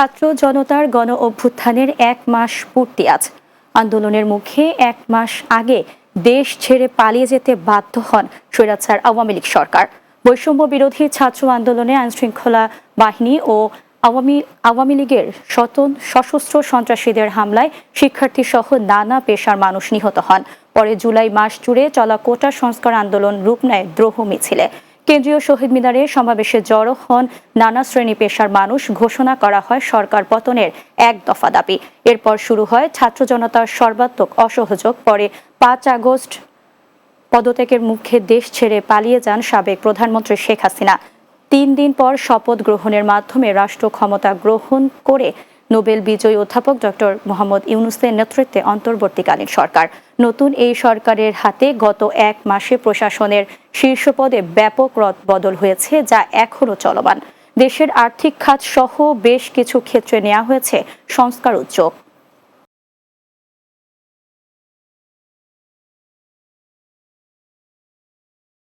ছাত্র জনতার গণ অভ্যুত্থানের এক মাস পূর্তি আজ। আন্দোলনের মুখে এক মাস আগে দেশ ছেড়ে পালিয়ে যেতে বাধ্য হন স্বৈরাচার আওয়ামী লীগ সরকার। বৈষম্য বিরোধী ছাত্র আন্দোলনে আইনশৃঙ্খলা বাহিনী ও আওয়ামী আওয়ামী লীগের শতন সশস্ত্র সন্ত্রাসীদের হামলায় শিক্ষার্থী সহ নানা পেশার মানুষ নিহত হন। পরে জুলাই মাস জুড়ে চলা কোটা সংস্কার আন্দোলন রূপ নেয় দ্রোহ মিছিলে। কেন্দ্রীয় শহীদ মিনারে সমাবেশে জড়ো হন নানা শ্রেণি পেশার মানুষ। ঘোষণা করা হয় সরকার পতনের এক দফা দাবি। এরপর শুরু হয় ছাত্র জনতার সর্বাত্মক অসহযোগ। পরে পাঁচ আগস্ট পদত্যাগের মুখে দেশ ছেড়ে পালিয়ে যান সাবেক প্রধানমন্ত্রী শেখ হাসিনা। তিন দিন পর শপথ গ্রহণের মাধ্যমে রাষ্ট্র ক্ষমতা গ্রহণ করে নোবেল বিজয়ী অধ্যাপক ডক্টর মোহাম্মদ ইউনুসের নেতৃত্বে অন্তর্বর্তীকালীন সরকার। নতুন এই সরকারের হাতে গত এক মাসে প্রশাসনের শীর্ষ পদে ব্যাপক রদ বদল হয়েছে, যা এখনও চলমান। দেশের আর্থিক খাত সহ বেশ কিছু ক্ষেত্রে নেওয়া হয়েছে সংস্কার উদ্যোগ।